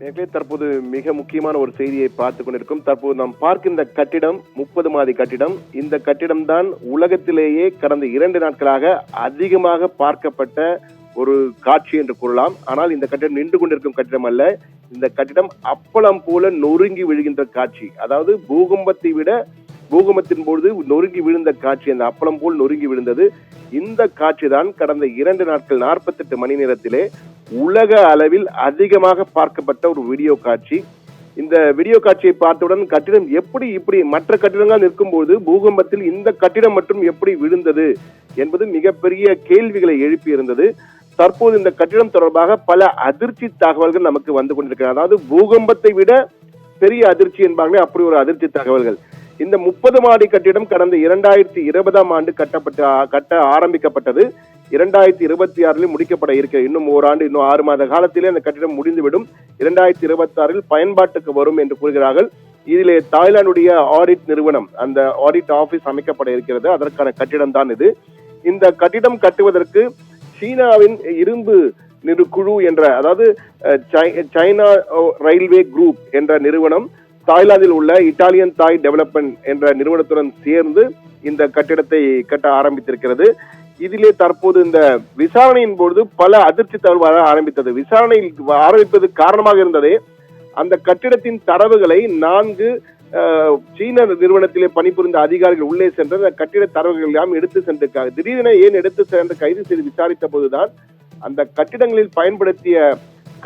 நேர்களே தற்போது மிக முக்கியமான ஒரு செய்தியை பார்த்து கொண்டிருக்கும். தற்போது நாம் பார்க்கின்ற கட்டிடம் முப்பது மாடி கட்டிடம். இந்த கட்டிடம் தான் உலகத்திலேயே கடந்த இரண்டு நாட்களாக அதிகமாக பார்க்கப்பட்ட ஒரு காட்சி என்று கூறலாம். ஆனால் இந்த கட்டிடம் நின்று கொண்டிருக்கும் கட்டிடம் அல்ல. இந்த கட்டிடம் அப்பளம் போல நொறுங்கி விழுகின்ற காட்சி. அதாவது பூகம்பத்தை விட பூகம்பத்தின் பொழுது நொறுங்கி விழுந்த காட்சி. அந்த அப்பளம் போல் நொறுங்கி விழுந்தது. இந்த காட்சி தான் கடந்த இரண்டு நாட்கள் நாற்பத்தெட்டு மணி நேரத்திலே உலக அளவில் அதிகமாக பார்க்கப்பட்ட ஒரு வீடியோ காட்சி. இந்த வீடியோ காட்சியை பார்த்தவுடன் கட்டிடம் எப்படி இப்படி மற்ற கட்டிடங்கள் நிற்கும்போது பூகம்பத்தில் இந்த கட்டிடம் மட்டும் எப்படி விழுந்தது என்பது மிகப்பெரிய கேள்விகளை எழுப்பியிருந்தது. தற்போது இந்த கட்டிடம் தொடர்பாக பல அதிர்ச்சி தகவல்கள் நமக்கு வந்து கொண்டிருக்கிறது. அதாவது பூகம்பத்தை விட பெரிய அதிர்ச்சி என்பாங்களே அப்படி ஒரு அதிர்ச்சி தகவல்கள். இந்த முப்பது மாடி கட்டிடம் கடந்த இரண்டாயிரத்தி இருபதாம் ஆண்டு கட்டப்பட்ட கட்ட ஆரம்பிக்கப்பட்டது. இரண்டாயிரத்தி இருபத்தி ஆறில் முடிக்கப்பட இருக்க இன்னும் ஓராண்டு இன்னும் ஆறு மாத காலத்திலே அந்த கட்டிடம் முடிந்துவிடும். இரண்டாயிரத்தி இருபத்தி ஆறில் பயன்பாட்டுக்கு வரும் என்று கூறுகிறார்கள். இதிலே தாய்லாந்துடைய ஆடிட் நிறுவனம் அந்த ஆடிட் ஆபீஸ் அமைக்கப்பட இருக்கிறது. அதற்கான கட்டிடம் தான் இது. இந்த கட்டிடம் கட்டுவதற்கு சீனாவின் இரும்பு நிறு குழு என்ற அதாவது சை- சைனா ரயில்வே குரூப் என்ற நிறுவனம் தாய்லாந்தில் உள்ள இட்டாலியன் தாய் டெவலப்மெண்ட் என்ற நிறுவனத்துடன் சேர்ந்து இந்த கட்டிடத்தை கட்ட ஆரம்பித்திருக்கிறது. இதிலே தற்போது இந்த விசாரணையின் போது பல அதிர்ச்சி தகவல் வர ஆரம்பித்தது. விசாரணையில் ஆரம்பிப்பது காரணமாக இருந்ததே. அந்த கட்டிடத்தின் தரவுகளை நான்கு சீன நிறுவனத்திலே பணிபுரிந்த அதிகாரிகள் உள்ளே சென்று அந்த கட்டிட தரவுகள் எல்லாம் எடுத்து சென்றிருக்காங்க. திடீரென ஏன் எடுத்து சென்று கைது செய்து விசாரித்த போதுதான் அந்த கட்டிடங்களில் பயன்படுத்திய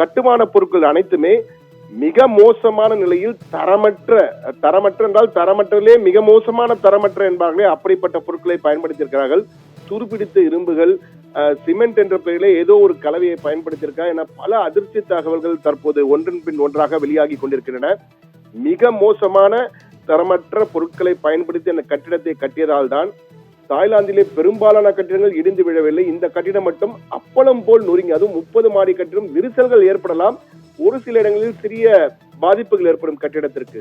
கட்டுமான பொருட்கள் அனைத்துமே மிக மோசமான நிலையில் தரமற்ற தரமற்ற என்றால் தரமற்றதிலே மிக மோசமான தரமற்ற என்பார்களே அப்படிப்பட்ட பொருட்களை பயன்படுத்தியிருக்கிறார்கள். துருப்பிடித்த இரும்புகள் சிமெண்ட் என்ற பெயரிலே ஏதோ ஒரு கலவையை பயன்படுத்தியிருக்கா என பல அதிர்ச்சி தகவல்கள் தற்போது ஒன்றன் பின் ஒன்றாக வெளியாகி கொண்டிருக்கின்றன. மிக மோசமான தரமற்ற பொருட்களை பயன்படுத்தி அந்த கட்டிடத்தை கட்டியதால் தான் தாய்லாந்திலே பெரும்பாலான கட்டிடங்கள் இடிந்து விழவில்லை. இந்த கட்டிடம் மட்டும் அப்பளம் போல் நொறுங்கி அதுவும் முப்பது மாடி கட்டிடம் விரிசல்கள் ஏற்படலாம். ஒரு சில இடங்களில் சிறிய பாதிப்புகள் ஏற்படும் கட்டிடத்திற்கு.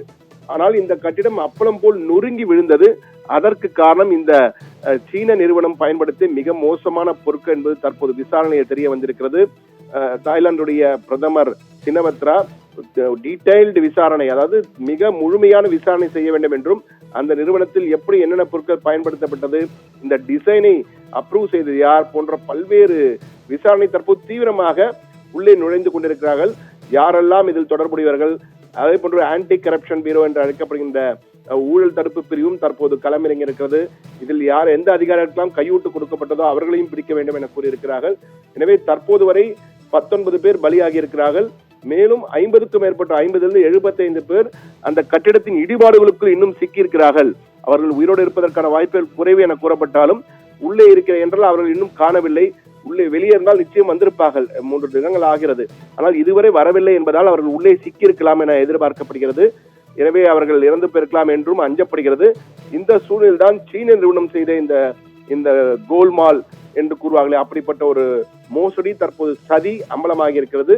ஆனால் இந்த கட்டிடம் அப்பளம் போல் நொறுங்கி விழுந்தது. அதற்கு காரணம் இந்த சீன நிறுவனம் பயன்படுத்திய மிக மோசமான பொருட்கள் என்பது தற்போது விசாரணையில் தெரிய வந்திருக்கிறது. தாய்லாந்துடைய பிரதமர் சினவத்ரா டீடைல்டு விசாரணை அதாவது மிக முழுமையான விசாரணை செய்ய வேண்டும் என்றும் அந்த நிறுவனத்தில் எப்படி என்னென்ன பொருட்கள் பயன்படுத்தப்பட்டது இந்த டிசைனை அப்ரூவ் செய்தது யார் போன்ற பல்வேறு விசாரணை தற்போது தீவிரமாக உள்ளே நுழைந்து கொண்டிருக்கிறார்கள். யாரெல்லாம் இதில் தொடர்புடையவர்கள் அதே போன்று ஆன்டி கரப்ஷன் பீரோ என்று அழைக்கப்படுகின்ற ஊழல் தடுப்பு பிரிவும் தற்போது களமிறங்கி இருக்கிறது. இதில் யார் எந்த அதிகாரிகளுக்கெல்லாம் கையூட்டு கொடுக்கப்பட்டதோ அவர்களையும் பிடிக்க வேண்டும் என கூறியிருக்கிறார்கள். எனவே தற்போது வரை பத்தொன்பது பேர் பலியாகி இருக்கிறார்கள். மேலும் ஐம்பதுக்கும் மேற்பட்ட ஐம்பதிலிருந்து எழுபத்தைந்து பேர் அந்த கட்டிடத்தின் இடிபாடுகளுக்குள் இன்னும் சிக்கியிருக்கிறார்கள். அவர்கள் உயிரோடு இருப்பதற்கான வாய்ப்புகள் குறைவு என கூறப்பட்டாலும் உள்ளே இருக்கிற என்றால் அவர்கள் இன்னும் காணவில்லை. உள்ளே வெளியே இருந்தால் நிச்சயம் வந்திருப்பார்கள். மூன்று தினங்கள் ஆகிறது. ஆனால் இதுவரை வரவில்லை என்பதால் அவர்கள் உள்ளே சிக்கியிருக்கலாம் என எதிர்பார்க்கப்படுகிறது. எனவே அவர்கள் இறந்து போயிருக்கலாம் என்றும் அஞ்சப்படுகிறது. இந்த சூழலில் தான் சீன நிறுவனம் செய்த இந்த இந்த கோல்மால் என்று கூறுவார்களே அப்படிப்பட்ட ஒரு மோசடி தற்போது சதி அம்பலமாகி இருக்கிறது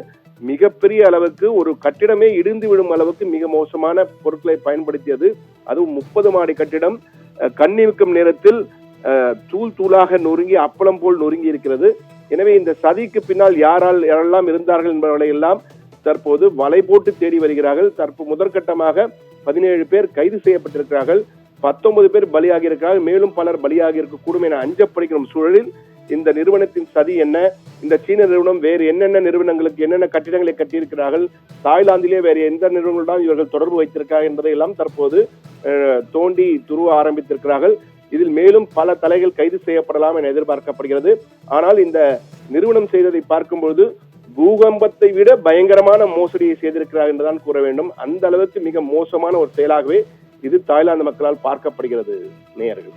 மிகப்பெரிய அளவுக்கு ஒரு கட்டிடமே இடிந்து விடும் அளவுக்கு மிக மோசமான பொருட்களை பயன்படுத்தியது. அதுவும் முப்பது மாடி கட்டிடம். கண்ணிவிக்கும் நேரத்தில் தூள் தூளாக நொறுங்கி அப்பளம் போல் நொறுங்கி இருக்கிறது. எனவே இந்த சதிக்கு பின்னால் யாரால் யாரெல்லாம் இருந்தார்கள் என்பவர்களை எல்லாம் தற்போது வலை போட்டு தேடி வருகிறார்கள். தற்போது முதற்கட்டமாக பதினேழு பேர் கைது செய்யப்பட்டிருக்கிறார்கள். பத்தொன்பது பேர் பலியாகி இருக்கிறார்கள். மேலும் பலர் பலியாகி இருக்கக்கூடும் என அஞ்சப்படுகிற சூழலில் இந்த நிறுவனத்தின் சதி என்ன? இந்த சீன நிறுவனம் வேறு என்னென்ன நிறுவனங்களுக்கு என்னென்ன கட்டிடங்களை கட்டியிருக்கிறார்கள்? தாய்லாந்திலே வேறு எந்த நிறுவனங்களுடன் இவர்கள் தொடர்பு வைத்திருக்கிறார்கள் என்பதை எல்லாம் தற்போது தோண்டி துருவ ஆரம்பித்திருக்கிறார்கள். இதில் மேலும் பல தலைகள் கைது செய்யப்படலாம் என எதிர்பார்க்கப்படுகிறது. ஆனால் இந்த நிறுவனம் செய்ததை பார்க்கும்பொழுது பூகம்பத்தை விட பயங்கரமான மோசடியை செய்திருக்கிறார் என்றுதான் கூற வேண்டும். அந்த அளவுக்கு மிக மோசமான ஒரு செயலாகவே இது தாய்லாந்து மக்களால் பார்க்கப்படுகிறது நேயர்கள்.